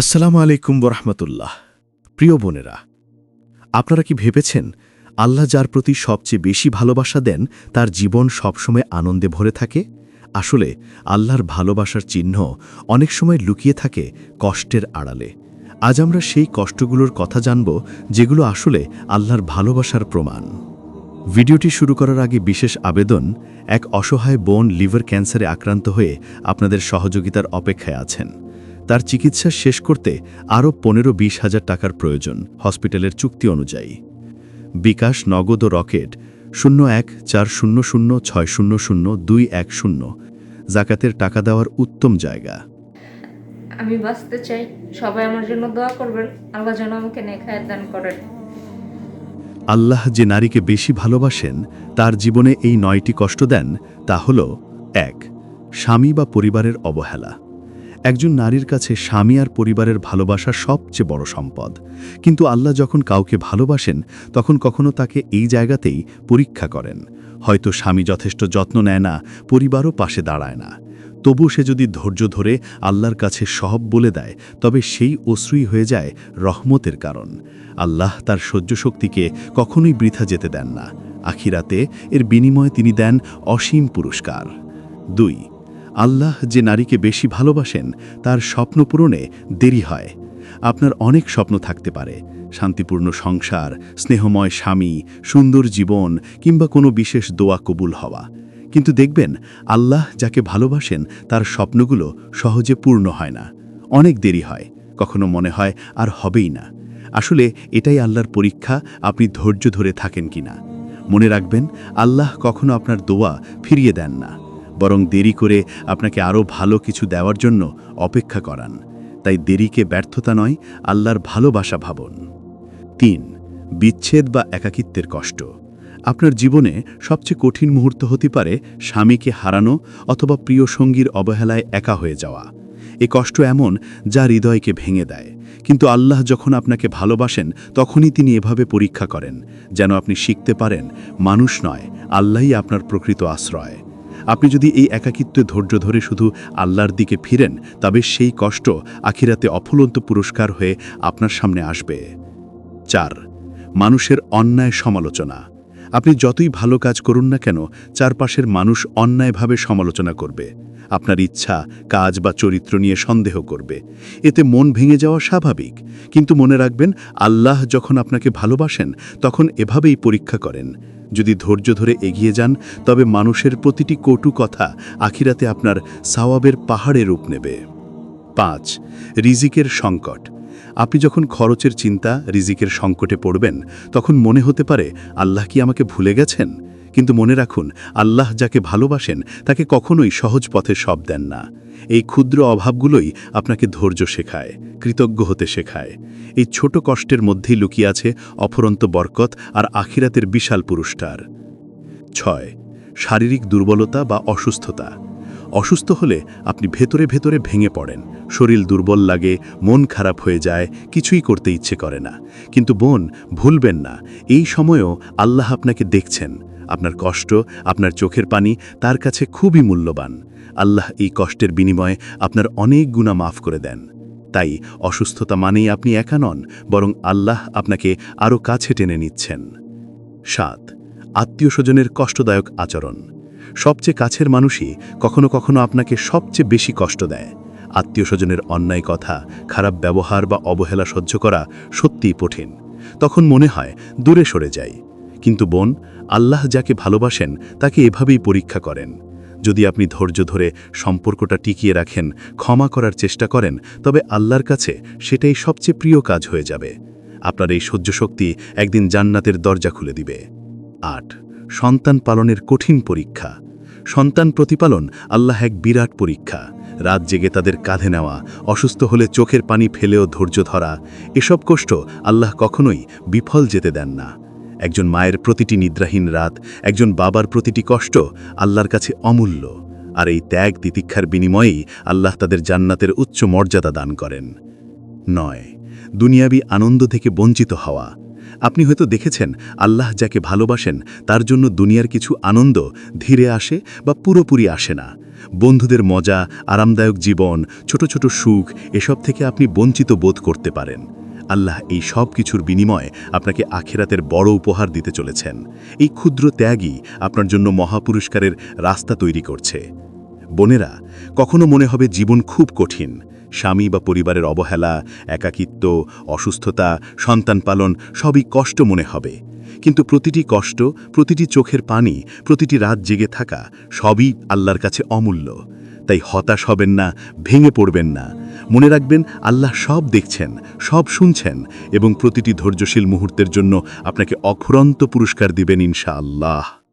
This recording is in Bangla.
আসসালামু আলাইকুম বরহমতুল্লাহ প্রিয় বোনেরা, আপনারা কি ভেবেছেন আল্লাহ যার প্রতি সবচেয়ে বেশি ভালোবাসা দেন, তার জীবন সবসময় আনন্দে ভরে থাকে? আসলে আল্লাহর ভালোবাসার চিহ্ন অনেক সময় লুকিয়ে থাকে কষ্টের আড়ালে। আজ আমরা সেই কষ্টগুলোর কথা জানব, যেগুলো আসলে আল্লাহর ভালোবাসার প্রমাণ। ভিডিওটি শুরু করার আগে বিশেষ আবেদন, এক অসহায় বোন লিভার ক্যান্সারে আক্রান্ত হয়ে আপনাদের সহযোগিতার অপেক্ষায় আছেন। তার চিকিৎসা শেষ করতে আরও পনেরো বিশ হাজার টাকার প্রয়োজন হসপিটালের চুক্তি অনুযায়ী। বিকাশ নগদ ও রকেট শূন্য এক চার শূন্য শূন্য ছয় শূন্য শূন্য দুই এক শূন্য জাকাতের টাকা দেওয়ার উত্তম জায়গা। আমি বাঁচতে চাই। সবাই আমার জন্য দোয়া করবেন। আল্লাহ যেন আমাকে নেখায় দান করেন। আল্লাহ যে নারীকে বেশি ভালোবাসেন তার জীবনে এই নয়টি কষ্ট দেন তা হল এক স্বামী বা পরিবারের অবহেলা। একজন নারীর কাছে স্বামী আর পরিবারের ভালোবাসা সবচেয়ে বড় সম্পদ। কিন্তু আল্লাহ যখন কাউকে ভালোবাসেন, তখন কখনো তাকে এই জায়গাতেই পরীক্ষা করেন। হয়তো স্বামী যথেষ্ট যত্ন নেয় না, পরিবারও পাশে দাঁড়ায় না। তবু সে যদি ধৈর্য ধরে আল্লাহর কাছে সহব বলে দেয়, তবে সেই অশ্রুই হয়ে যায় রহমতের কারণ। আল্লাহ তার সহ্য শক্তিকে কখনোই বৃথা যেতে দেন না। আখিরাতে এর বিনিময়ে তিনি দেন অসীম পুরস্কার। দুই আল্লাহ যে নারীকে বেশি ভালোবাসেন, তার স্বপ্ন পূরণে দেরি হয়। আপনার অনেক স্বপ্ন থাকতে পারে। শান্তিপূর্ণ সংসার, স্নেহময় স্বামী, সুন্দর জীবন, কিংবা কোনো বিশেষ দোয়া কবুল হওয়া। কিন্তু দেখবেন, আল্লাহ যাকে ভালোবাসেন, তার স্বপ্নগুলো সহজে পূর্ণ হয় না। অনেক দেরি হয়। কখনো মনে হয় আর হবেই না। আসলে এটাই আল্লাহর পরীক্ষা, আপনি ধৈর্য ধরে থাকেন কিনা। মনে রাখবেন, আল্লাহ কখনো আপনার দোয়া ফিরিয়ে দেন না। বরং দেরি করে আপনাকে আরও ভালো কিছু দেওয়ার জন্য অপেক্ষা করান। তাই দেরিকে ব্যর্থতা নয়, আল্লাহর ভালোবাসা ভাবন। তিন, বিচ্ছেদ বা একাকিত্বের কষ্ট। আপনার জীবনে সবচেয়ে কঠিন মুহূর্ত হতে পারে স্বামীকে হারানো অথবা প্রিয় সঙ্গীর অবহেলায় একা হয়ে যাওয়া। এ কষ্ট এমন যা হৃদয়কে ভেঙে দেয়। কিন্তু আল্লাহ যখন আপনাকে ভালোবাসেন, তখনই তিনি এভাবে পরীক্ষা করেন, যেন আপনি শিখতে পারেন, মানুষ নয়, আল্লাহই আপনার প্রকৃত আশ্রয়। আপনি যদি এই একাকিত্বে ধৈর্য ধরে শুধু আল্লাহর দিকে ফিরেন, তবে সেই কষ্ট আখিরাতে অফুলন্ত পুরস্কার হয়ে আপনার সামনে আসবে। চার, মানুষের অন্যায় সমালোচনা। আপনি যতই ভালো কাজ করুন না কেন, চারপাশের মানুষ অন্যায়ভাবে সমালোচনা করবে। আপনার ইচ্ছা, কাজ বা চরিত্র নিয়ে সন্দেহ করবে। এতে মন ভেঙে যাওয়া স্বাভাবিক। কিন্তু মনে রাখবেন, আল্লাহ যখন আপনাকে ভালোবাসেন, তখন এভাবেই পরীক্ষা করেন। যদি ধৈর্য ধরে এগিয়ে যান, তবে মানুষের প্রতিটি কটু কথা আখিরাতে আপনার সাওয়াবের পাহাড়ে রূপ নেবে। পাঁচ, রিজিকের সংকট। আপনি যখন খরচের চিন্তা, রিজিকের সংকটে পড়বেন, তখন মনে হতে পারে, আল্লাহ কি আমাকে ভুলে গেছেন? কিন্তু মনে রাখুন, আল্লাহ যাকে ভালোবাসেন, তাকে কখনোই সহজ পথে সব দেন না। এই ক্ষুদ্র অভাবগুলোই আপনাকে ধৈর্য শেখায়, কৃতজ্ঞ হতে শেখায়। এই ছোট কষ্টের মধ্যেই লুকিয়ে আছে অফরন্ত বরকত আর আখিরাতের বিশাল পুরস্কার। ছয়, শারীরিক দুর্বলতা বা অসুস্থতা। অসুস্থ হলে আপনি ভেতরে ভেতরে ভেঙে পড়েন। শরীর দুর্বল লাগে, মন খারাপ হয়ে যায়, কিছুই করতে ইচ্ছে করে না। কিন্তু বোন, ভুলবেন না। এই সময়েও আল্লাহ আপনাকে দেখছেন। আপনার কষ্ট, আপনার চোখের পানি তার কাছে খুবই মূল্যবান। আল্লাহ এই কষ্টের বিনিময়ে আপনার অনেক গুণা মাফ করে দেন। তাই অসুস্থতা মানেই আপনি একা নন, বরং আল্লাহ আপনাকে আরও কাছে টেনে নিচ্ছেন। সাত, আত্মীয় স্বজনের কষ্টদায়ক আচরণ। সবচেয়ে কাছের মানুষই কখনো কখনো আপনাকে সবচেয়ে বেশি কষ্ট দেয়। আত্মীয় স্বজনের অন্যায় কথা, খারাপ ব্যবহার বা অবহেলা সহ্য করা সত্যিই কঠিন। তখন মনে হয় দূরে সরে যাই। কিন্তু বোন, আল্লাহ যাকে ভালোবাসেন, তাকে এভাবেই পরীক্ষা করেন। যদি আপনি ধৈর্য ধরে সম্পর্কটা টিকিয়ে রাখেন, ক্ষমা করার চেষ্টা করেন, তবে আল্লাহর কাছে সেটাই সবচেয়ে প্রিয় কাজ হয়ে যাবে। আপনার এই সহ্য শক্তি একদিন জান্নাতের দরজা খুলে দিবে। আট, সন্তান পালনের কঠিন পরীক্ষা। সন্তান প্রতিপালন আল্লাহ এক বিরাট পরীক্ষা। রাত জেগে তাদের কাঁধে নেওয়া, অসুস্থ হলে চোখের পানি ফেলেও ধৈর্য ধরা, এসব কষ্ট আল্লাহ কখনোই বিফল যেতে দেন না। একজন মায়ের প্রতিটি নিদ্রাহীন রাত, একজন বাবার প্রতিটি কষ্ট আল্লাহর কাছে অমূল্য। আর এই ত্যাগ তিতিক্ষার বিনিময়েই আল্লাহ তাদের জান্নাতের উচ্চ মর্যাদা দান করেন। নয়, দুনিয়াবি আনন্দ থেকে বঞ্চিত হওয়া। আপনি হয়তো দেখেছেন, আল্লাহ যাকে ভালোবাসেন, তার জন্য দুনিয়ার কিছু আনন্দ ধীরে আসে বা পুরোপুরি আসে না। বন্ধুদের মজা, আরামদায়ক জীবন, ছোট ছোট সুখ, এসব থেকে আপনি বঞ্চিত বোধ করতে পারেন। আল্লাহ এই সব কিছুর বিনিময়ে আপনাকে আখেরাতের বড় উপহার দিতে চলেছেন। এই ক্ষুদ্র ত্যাগই আপনার জন্য মহাপুরস্কারের রাস্তা তৈরি করছে। বোনেরা, কখনো মনে হবে জীবন খুব কঠিন। স্বামী বা পরিবারের অবহেলা, একাকিত্ব, অসুস্থতা, সন্তান পালন সবই কষ্ট মনে হবে। কিন্তু প্রতিটি কষ্ট, প্রতিটি চোখের পানি, প্রতিটি রাত জেগে থাকা সবই আল্লাহর কাছে অমূল্য। তাই হতাশ হবেন না, ভেঙে পড়বেন না। মনে রাখবেন, আল্লাহ সব দেখছেন, সব শুনছেন এবং প্রতিটি ধৈর্যশীল মুহূর্তের জন্য আপনাকে অখুরন্ত পুরস্কার দিবেন ইনশাআল্লাহ।